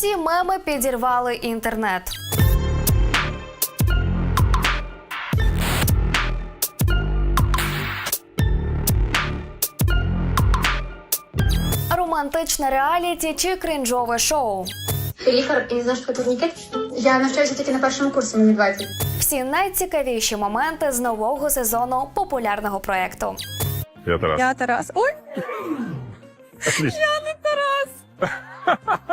Ці меми підірвали інтернет. Романтичне реаліті чи крінжове шоу. Лікар і не знаєш, що турнікет? Я навчаюся тільки на першому курсі, мені 20. Всі найцікавіші моменти з нового сезону популярного проекту. Я Тарас. Я Тарас. Ой, Отлично.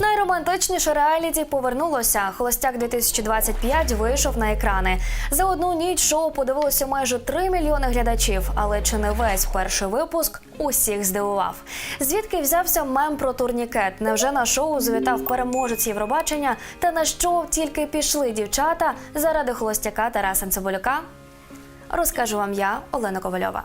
Найромантичніше реаліті повернулося. Холостяк 2025 вийшов на екрани. За одну ніч шоу подивилося майже 3 мільйони глядачів. Але чи не весь перший випуск усіх здивував? Звідки взявся мем про турнікет? Невже на шоу завітав переможець Євробачення? Та на що тільки пішли дівчата заради холостяка Тараса Цибулюка? Розкажу вам я, Олена Ковальова.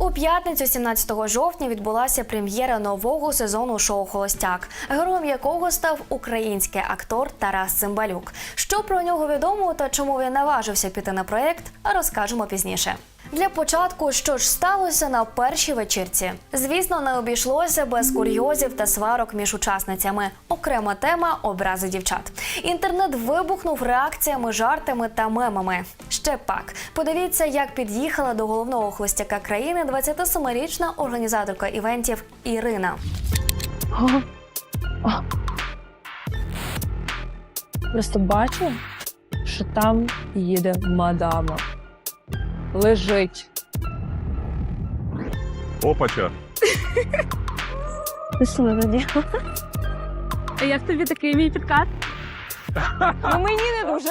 У п'ятницю, 17 жовтня, відбулася прем'єра нового сезону шоу Холостяк, героєм якого став український актор Тарас Цимбалюк. Що про нього відомо та чому він наважився піти на проект, розкажемо пізніше. Для початку, що ж сталося на першій вечірці? Звісно, не обійшлося без курйозів та сварок між учасницями. Окрема тема образи дівчат. Інтернет вибухнув реакціями, жартами та мемами. Ще пак. Подивіться, як під'їхала до головного хлостяка країни 27-річна організаторка івентів Ірина. просто бачу, що там їде мадама. Лежить. Опача. Ти що тоді? А як тобі такий мій підкат? Ну мені не дуже.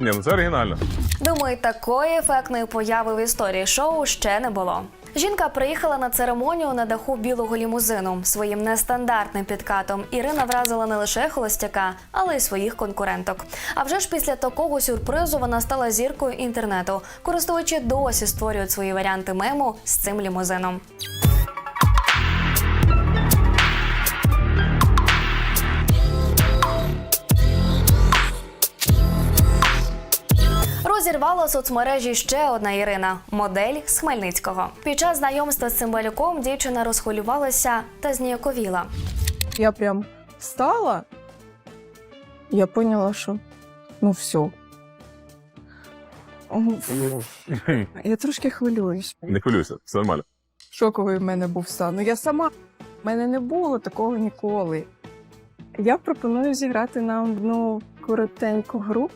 Ні, ну це оригінально. Думаю, такої ефектної появи в історії шоу ще не було. Жінка приїхала на церемонію на даху білого лімузину. Своїм нестандартним підкатом Ірина вразила не лише холостяка, але й своїх конкуренток. А вже ж після такого сюрпризу вона стала зіркою інтернету. Користувачі досі створюють свої варіанти мему з цим лімузином. Розірвала соцмережі ще одна Ірина, модель з Хмельницького. Під час знайомства з Цимбалюком дівчина розхвилювалася та зніяковіла. Я прям встала, я поняла, що ну все. Я трошки хвилююсь. Не хвилюйся, все нормально. Шоковий в мене був стан. Ну я сама в мене не було такого ніколи. Я пропоную зіграти нам одну коротеньку гру.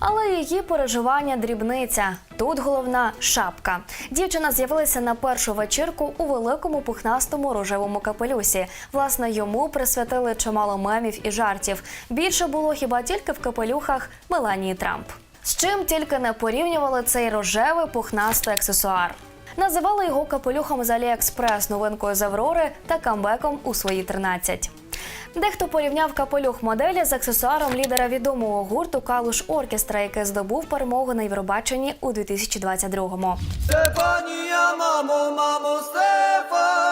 Але її переживання дрібниця. Тут головна шапка. Дівчина з'явилася на першу вечірку у великому пухнастому рожевому капелюсі. Власне, йому присвятили чимало мемів і жартів. Більше було хіба тільки в капелюхах Меланії Трамп. З чим тільки не порівнювали цей рожевий пухнастий аксесуар. Називали його капелюхом з Аліекспрес, новинкою з Аврори та камбеком у свої 13. Дехто порівняв капелюх моделі з аксесуаром лідера відомого гурту Калуш Оркестра, який здобув перемогу на Євробаченні у 2022-му. Стефанія, мамо, мамо, Стефанія.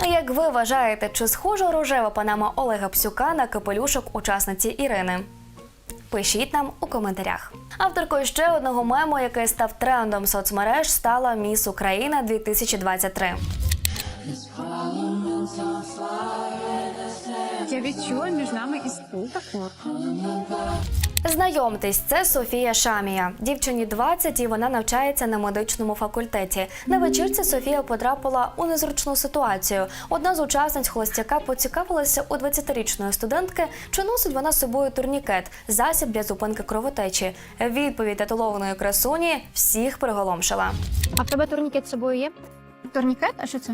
А як ви вважаєте, чи схожа рожева панама Олега Псюка на капелюшок учасниці Ірини? Пишіть нам у коментарях. Авторкою ще одного мему, який став трендом соцмереж, стала Міс Україна 2023. Я відчула між нами іскру таку. Знайомтесь, це Софія Шамія. Дівчині 20 і вона навчається на медичному факультеті. На вечірці Софія потрапила у незручну ситуацію. Одна з учасниць холостяка поцікавилася у 20-річної студентки, чи носить вона з собою турнікет, засіб для зупинки кровотечі. Відповідь титулованої красуні всіх приголомшила. А в тебе турнікет з собою є? Турнікет? А що це?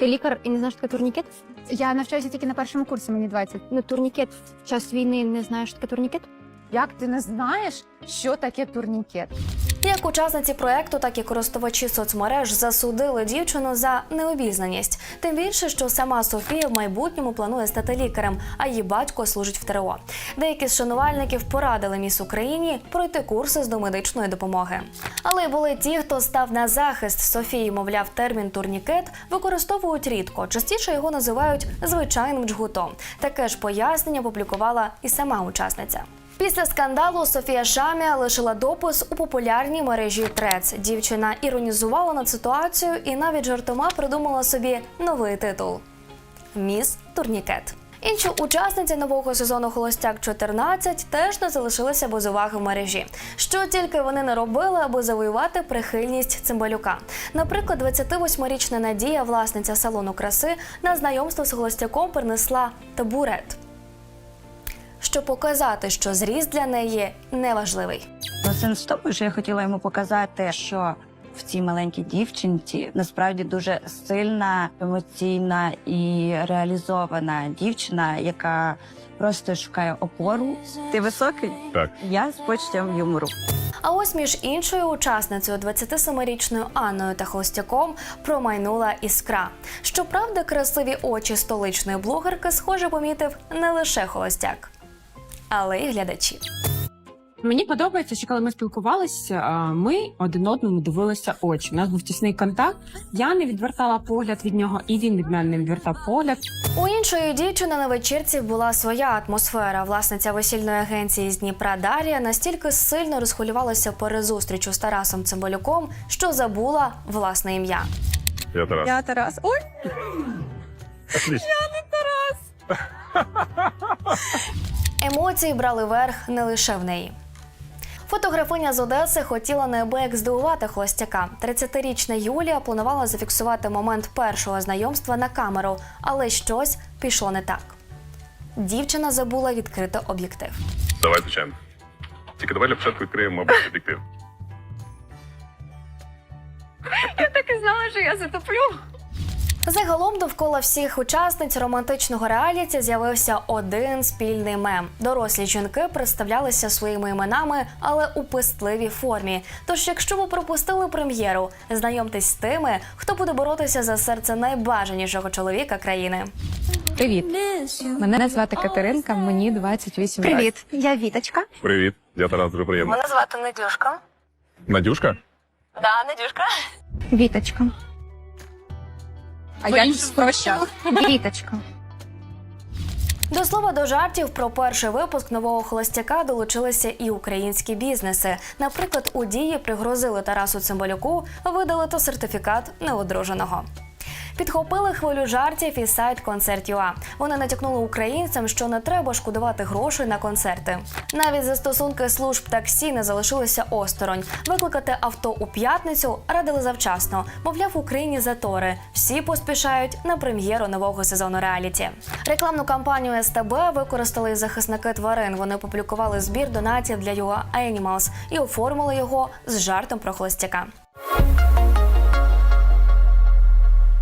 Ти лікар і не знаєш, що таке турнікет? Я навчаюся тільки на першому курсі, мені 20. Ну, турнікет в час війни не знаєш, що таке турнікет? Як ти не знаєш, що таке турнікет? Як учасниці проекту, так і користувачі соцмереж засудили дівчину за необізнаність. Тим більше, що сама Софія в майбутньому планує стати лікарем, а її батько служить в ТРО. Деякі з шанувальників порадили міс Україні пройти курси з домедичної допомоги. Але були ті, хто став на захист Софії, мовляв, термін турнікет використовують рідко. Частіше його називають звичайним джгутом. Таке ж пояснення публікувала і сама учасниця. Після скандалу Софія Шамія лишила допис у популярній мережі Трец. Дівчина іронізувала над ситуацією і навіть жартома придумала собі новий титул Міс Турнікет. Інші учасниці нового сезону Холостяк 14 теж не залишилися без уваги в мережі. Що тільки вони не робили, аби завоювати прихильність цимбалюка. Наприклад, 28-річна Надія, власниця салону краси, на знайомство з холостяком принесла табурет щоб показати, що зріст для неї неважливий. Ну, сенс в тому, що я хотіла йому показати, що в цій маленькій дівчинці насправді дуже сильна, емоційна і реалізована дівчина, яка просто шукає опору. Ти високий? Так. Я з почуттям юмору. А ось між іншою учасницею 27-річною Анною та холостяком промайнула іскра. Щоправда, красиві очі столичної блогерки, схоже, помітив не лише холостяк, але й глядачі. Мені подобається, що коли ми спілкувалися, ми один одному дивилися очі. У нас був тісний контакт. Я не відвертала погляд від нього, і він від мене не відвертав погляд. У іншої дівчини на вечірці була своя атмосфера. Власниця весільної агенції з Дніпра Дар'я настільки сильно розхвилювалася перед зустрічю з Тарасом Цимбалюком, що забула власне ім'я. Я Тарас. Я Тарас. Ой, Отлично. Емоції брали верх не лише в неї. Фотографиня з Одеси хотіла неабияк здивувати холостяка. 30-річна Юлія планувала зафіксувати момент першого знайомства на камеру, але щось пішло не так. Дівчина забула відкрити об'єктив. Давай, звичайно. Тільки давай для початку відкриємо, мабуть, об'єктив. Так і знала, що я затоплю. Загалом довкола всіх учасниць романтичного реаліті з'явився один спільний мем. Дорослі жінки представлялися своїми іменами, але у пестливій формі. Тож, якщо ви пропустили прем'єру, знайомтесь з тими, хто буде боротися за серце найбажанішого чоловіка країни. Привіт. Мене звати Катеринка, мені 28 років. Привіт, я Віточка. Привіт, я Тарас, дуже приємно. Мене звати Надюшка. Надюшка? Да, Надюшка. Віточка. А я спрощав. Віточка. До слова до жартів про перший випуск нового холостяка долучилися і українські бізнеси. Наприклад, у дії пригрозили Тарасу Цимбалюку видалити сертифікат неодруженого. Підхопили хвилю жартів і сайт Концерт.ua. Вони натякнули українцям, що не треба шкодувати грошей на концерти. Навіть застосунки служб таксі не залишилися осторонь. Викликати авто у п'ятницю радили завчасно. Мовляв, в Україні затори. Всі поспішають на прем'єру нового сезону реаліті. Рекламну кампанію СТБ використали захисники тварин. Вони опублікували збір донатів для UA Animals і оформили його з жартом про холостяка.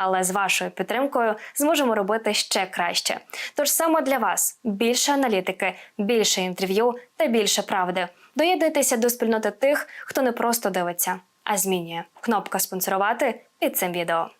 але з вашою підтримкою зможемо робити ще краще. Тож саме для вас більше аналітики, більше інтерв'ю та більше правди. Доєднуйтеся до спільноти тих, хто не просто дивиться, а змінює. Кнопка спонсорувати під цим відео.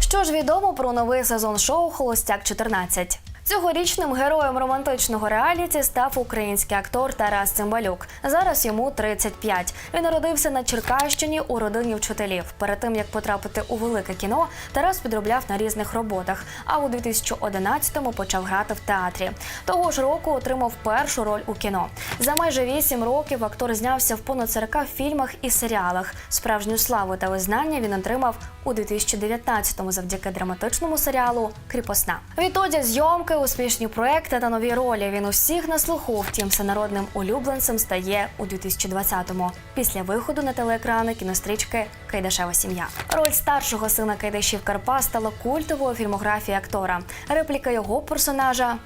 Що ж відомо про новий сезон шоу Холостяк 14 Цьогорічним героєм романтичного реаліті став український актор Тарас Цимбалюк. Зараз йому 35. Він народився на Черкащині у родині вчителів. Перед тим як потрапити у велике кіно, Тарас підробляв на різних роботах. А у 2011-му почав грати в театрі. Того ж року отримав першу роль у кіно. За майже 8 років актор знявся в понад 40 фільмах і серіалах. Справжню славу та визнання він отримав у 2019-му завдяки драматичному серіалу Кріпосна. Відтоді зйомки Успішні проекти та нові ролі. Він усіх на слуху. Втім, всенародним улюбленцем стає у 2020-му після виходу на телеекрани кінострічки Кайдашева сім'я. Роль старшого сина Кайдашів Карпа стала культовою фільмографією актора. Репліка його персонажа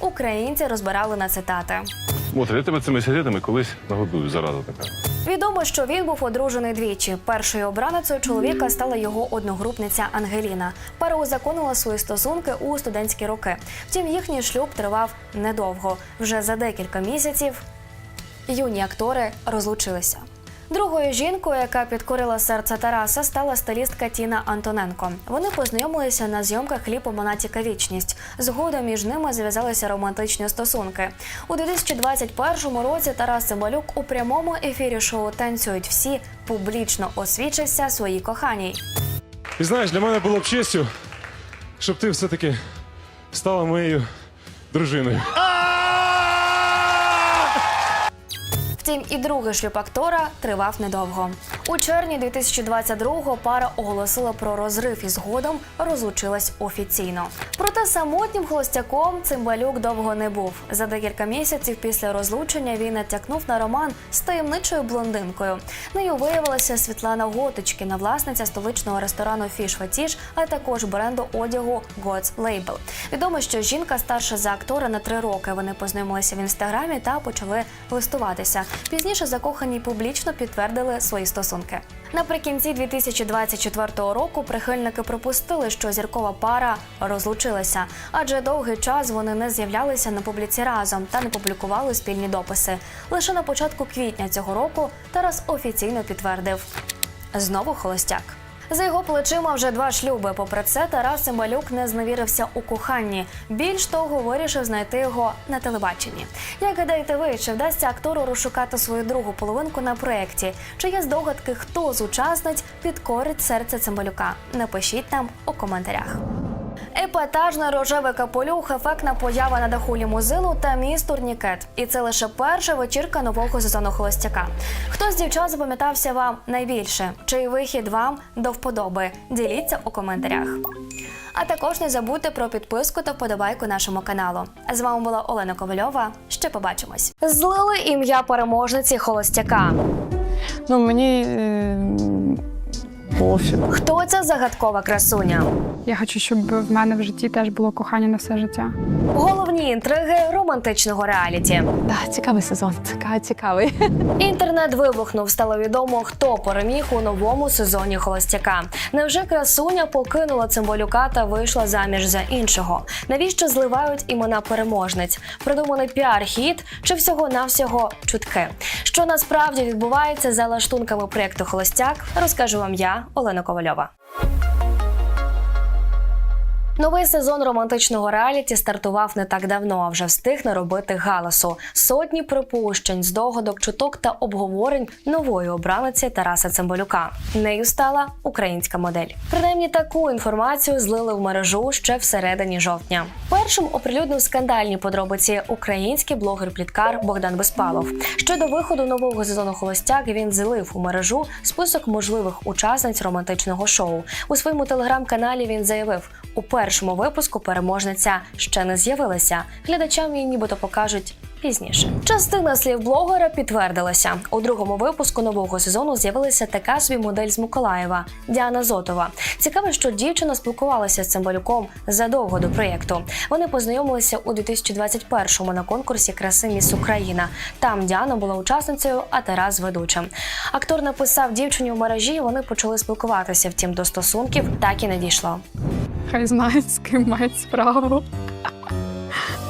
українці розбирали на цитати. От, я тебе цими сигаретами колись нагодую, зараза така. Відомо, що він був одружений двічі. Першою обраницею чоловіка стала його одногрупниця Ангеліна. Пара узаконила свої стосунки у студентські роки. Втім, їхній шлюб тривав недовго. Вже за декілька місяців юні актори розлучилися. Другою жінкою, яка підкорила серце Тараса, стала стилістка Тіна Антоненко. Вони познайомилися на зйомках кліпу Монатіка Вічність. Згодом між ними зв'язалися романтичні стосунки. У 2021 році Тарас Цимбалюк у прямому ефірі шоу Танцюють всі публічно освічився своїй коханій. І знаєш, для мене було б честю, щоб ти все-таки стала моєю дружиною. Втім, і другий шлюб актора тривав недовго. У червні 2022-го пара оголосила про розрив і згодом розлучилась офіційно. Проте самотнім холостяком цимбалюк довго не був. За декілька місяців після розлучення він натякнув на роман з таємничою блондинкою. Нею виявилася Світлана Готочкіна, власниця столичного ресторану Фіш Фетіш, а також бренду одягу God's Label. Відомо, що жінка старша за актора на три роки. Вони познайомилися в інстаграмі та почали листуватися. Пізніше закохані публічно підтвердили свої стосунки. Наприкінці 2024 року прихильники припустили, що зіркова пара розлучилася, адже довгий час вони не з'являлися на публіці разом та не публікували спільні дописи. Лише на початку квітня цього року Тарас офіційно підтвердив знову холостяк. За його плечима вже два шлюби. Попри це, Тарас Цимбалюк не зневірився у коханні. Більш того, вирішив знайти його на телебаченні. Як гадаєте ви, чи вдасться актору розшукати свою другу половинку на проєкті? Чи є здогадки, хто з учасниць підкорить серце Цимбалюка? Напишіть нам у коментарях. Епатажний рожевий капелюх, ефектна поява на даху лімузину та міст турнікет. І це лише перша вечірка нового сезону холостяка. Хто з дівчат запам'ятався вам найбільше? Чий вихід вам до вподоби? Діліться у коментарях. А також не забудьте про підписку та вподобайку нашому каналу. З вами була Олена Ковальова. Ще побачимось. Злили ім'я переможниці холостяка. Ну мені е, пофіг. Хто ця загадкова красуня? Я хочу, щоб в мене в житті теж було кохання на все життя. Головні інтриги романтичного реаліті. Да, цікавий сезон. Цікавий, цікавий. Інтернет вибухнув. Стало відомо, хто переміг у новому сезоні холостяка. Невже красуня покинула цимбалюка та вийшла заміж за іншого? Навіщо зливають імена переможниць? Придуманий піар-хід чи всього навсього чутки? Що насправді відбувається за лаштунками проєкту Холостяк? Розкажу вам я, Олена Ковальова. Новий сезон романтичного реаліті стартував не так давно, а вже встиг наробити галасу. Сотні припущень, здогадок, чуток та обговорень нової обраниці Тараса Цимбалюка. Нею стала українська модель. Принаймні таку інформацію злили в мережу ще всередині жовтня. Першим оприлюднив скандальні подробиці український блогер-пліткар Богдан Безпалов. Щодо виходу нового сезону Холостяк він злив у мережу список можливих учасниць романтичного шоу. У своєму телеграм-каналі він заявив: у першому випуску переможниця ще не з'явилася. Глядачам її нібито покажуть. Пізніше частина слів блогера підтвердилася. У другому випуску нового сезону з'явилася така собі модель з Миколаєва Діана Зотова. Цікаво, що дівчина спілкувалася з Цимбалюком задовго до проєкту. Вони познайомилися у 2021-му на конкурсі краси Міс Україна. Там Діана була учасницею, а Тарас ведучим. Актор написав дівчині в мережі. Вони почали спілкуватися. Втім, до стосунків так і не дійшло. Хай знають, з ким мають справу.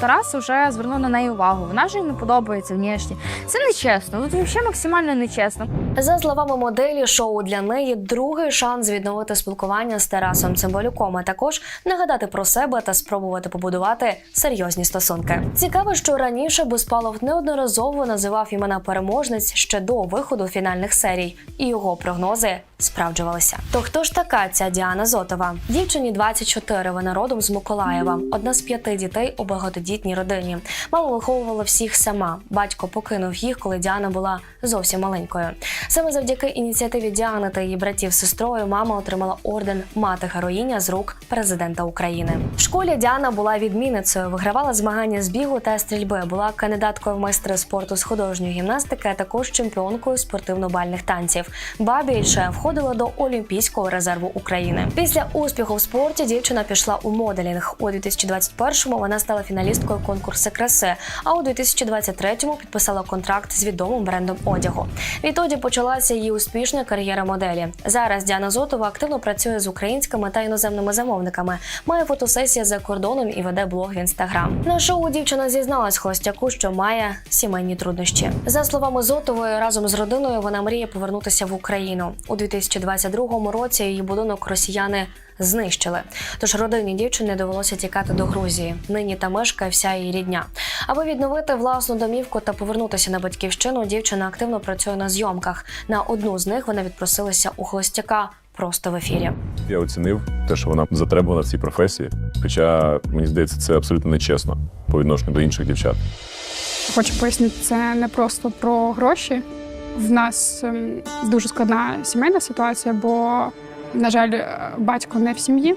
Тарас вже звернув на неї увагу. Вона ж їм не подобається внешні. Це нечесно. Це взагалі максимально нечесно. За словами моделі, шоу для неї другий шанс відновити спілкування з Тарасом Цимбалюком, а також нагадати про себе та спробувати побудувати серйозні стосунки. Цікаво, що раніше Безпалов неодноразово називав імена переможниць ще до виходу фінальних серій, і його прогнози справджувалися. То хто ж така ця Діана Зотова? Дівчині 24, вона родом з Миколаєва, одна з п'яти дітей у багатодітній багатодітній родині. Мама виховувала всіх сама. Батько покинув їх, коли Діана була зовсім маленькою. Саме завдяки ініціативі Діани та її братів з сестрою мама отримала орден мати героїня з рук президента України. В школі Діана була відмінницею, вигравала змагання з бігу та стрільби, була кандидаткою в майстри спорту з художньої гімнастики, а також чемпіонкою спортивно-бальних танців. Ба більше входила до Олімпійського резерву України. Після успіху в спорті дівчина пішла у моделінг. У 2021-му вона стала фіналісткою конкурсу краси. А у 2023-му підписала контракт з відомим брендом одягу. Відтоді почалася її успішна кар'єра моделі. Зараз Діана Зотова активно працює з українськими та іноземними замовниками, має фотосесії за кордоном і веде блог в інстаграм. На шоу дівчина зізналась холостяку, що має сімейні труднощі. За словами Зотової, разом з родиною вона мріє повернутися в Україну у 2022 році. Її будинок росіяни. Знищили, тож родині дівчини довелося тікати до Грузії. Нині та мешкає вся її рідня. Аби відновити власну домівку та повернутися на батьківщину, дівчина активно працює на зйомках. На одну з них вона відпросилася у холостяка просто в ефірі. Я оцінив те, що вона затребувана в цій професії. Хоча мені здається, це абсолютно нечесно по відношенню до інших дівчат. Хочу пояснити, це не просто про гроші. В нас ем, дуже складна сімейна ситуація, бо, на жаль, е, батько не в сім'ї.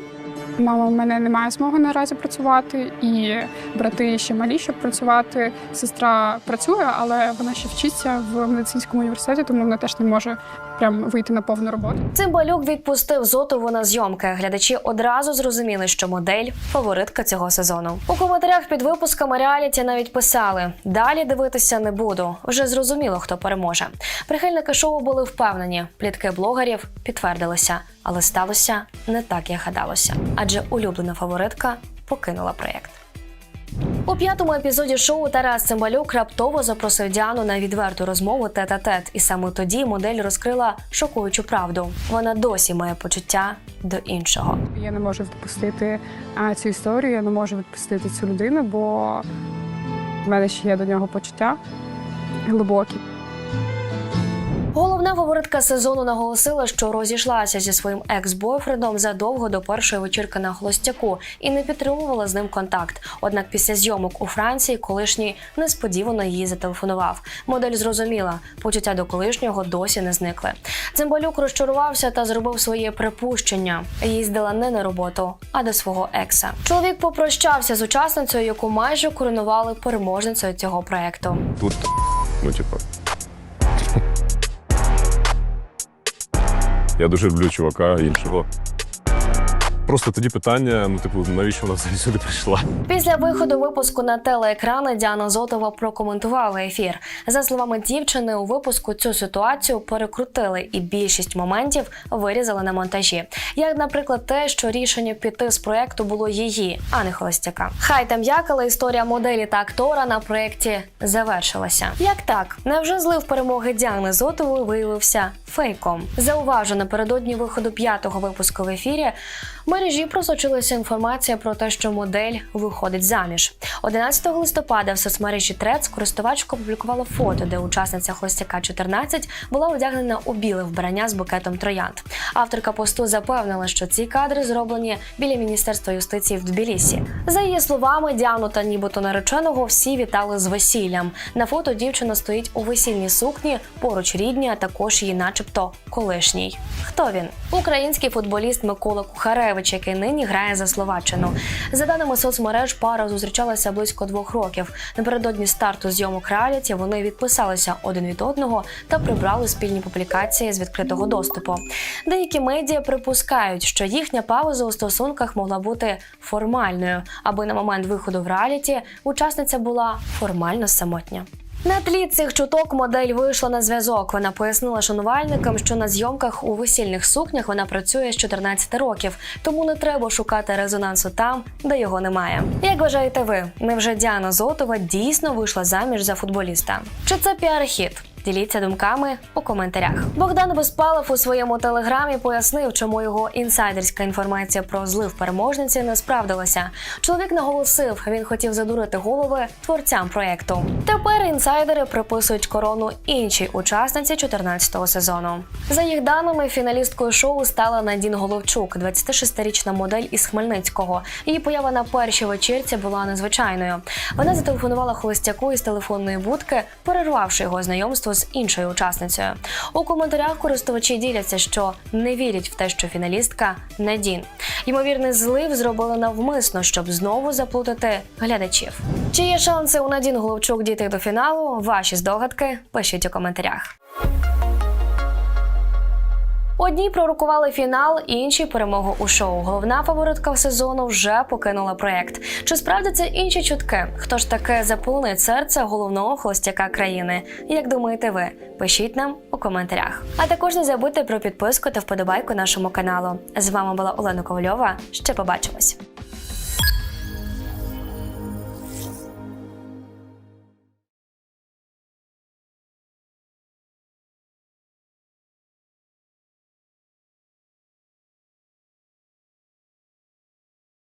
Мама в мене не має змоги наразі працювати, і брати ще малі, щоб працювати. Сестра працює, але вона ще вчиться в медицинському університеті, тому вона теж не може прям вийти на повну роботу. Цимбалюк відпустив Зотову на зйомки. Глядачі одразу зрозуміли, що модель фаворитка цього сезону. У коментарях під випусками реаліті навіть писали: далі дивитися не буду. Вже зрозуміло, хто переможе. Прихильники шоу були впевнені, плітки блогерів підтвердилися, але сталося не так, як гадалося. Адже улюблена фаворитка покинула проєкт. У п'ятому епізоді шоу Тарас Цимбалюк раптово запросив Діану на відверту розмову тет-а-тет, і саме тоді модель розкрила шокуючу правду. Вона досі має почуття до іншого. Я не можу відпустити цю історію, я не можу відпустити цю людину, бо в мене ще є до нього почуття глибокі. Головна фаворитка сезону наголосила, що розійшлася зі своїм екс-бойфрендом задовго до першої вечірки на холостяку і не підтримувала з ним контакт. Однак після зйомок у Франції колишній несподівано їй зателефонував. Модель зрозуміла, почуття до колишнього досі не зникли. Цимбалюк розчарувався та зробив своє припущення. Їздила не на роботу, а до свого екса. Чоловік попрощався з учасницею, яку майже коронували переможницею цього проекту. Тут, ну, типу. Я дуже люблю чувака іншого. Просто тоді питання: ну, типу, навіщо вона взагалі сюди прийшла? Після виходу випуску на телеекрани Діана Зотова прокоментувала ефір. За словами дівчини, у випуску цю ситуацію перекрутили, і більшість моментів вирізали на монтажі. Як, наприклад, те, що рішення піти з проекту було її, а не холостяка. Хай там як, але історія моделі та актора на проєкті завершилася. Як так? Невже злив перемоги Діани Зотової виявився фейком? Зауважу, напередодні виходу п'ятого випуску в ефірі мережі просочилася інформація про те, що модель виходить заміж. 11 листопада в соцмережі Трец користувачка опублікувала фото, де учасниця холостяка 14 була одягнена у біле вбрання з букетом троянд. Авторка посту запевнила, що ці кадри зроблені біля міністерства юстиції в Тбілісі. За її словами, Діану та нібито нареченого всі вітали з весіллям. На фото дівчина стоїть у весільній сукні, поруч рідні, а також її, начебто, колишній. Хто він? Український футболіст Микола Кухаревич, який нині грає за Словаччину. За даними соцмереж, пара зустрічалася близько двох років. Напередодні старту зйомок реаліті вони відписалися один від одного та прибрали спільні публікації з відкритого доступу. Деякі медіа припускають, що їхня пауза у стосунках могла бути формальною, аби на момент виходу в реаліті учасниця була формально самотня. На тлі цих чуток модель вийшла на зв'язок. Вона пояснила шанувальникам, що на зйомках у весільних сукнях вона працює з 14 років, тому не треба шукати резонансу там, де його немає. Як вважаєте ви, невже Діана Зотова дійсно вийшла заміж за футболіста? Чи це піар-хід? Діліться думками у коментарях. Богдан Безпалов у своєму телеграмі пояснив, чому його інсайдерська інформація про злив переможниці не справдилася. Чоловік наголосив, він хотів задурити голови творцям проєкту. Тепер інсайдери приписують корону іншій учасниці 14-го сезону. За їх даними, фіналісткою шоу стала Надін Головчук, 26-річна модель із Хмельницького. Її поява на першій вечірці була незвичайною. Вона зателефонувала холостяку із телефонної будки, перервавши його знайомство з іншою учасницею. У коментарях користувачі діляться, що не вірять в те, що фіналістка Надін. Ймовірний злив зробили навмисно, щоб знову заплутати глядачів. Чи є шанси у Надін Головчук дійти до фіналу? Ваші здогадки пишіть у коментарях. Одні пророкували фінал, інші перемогу у шоу. Головна фаворитка сезону вже покинула проект. Чи справді це інші чутки? Хто ж таке заполонить серце головного холостяка країни? Як думаєте ви? Пишіть нам у коментарях. А також не забудьте про підписку та вподобайку нашому каналу. З вами була Олена Ковальова. Ще побачимось.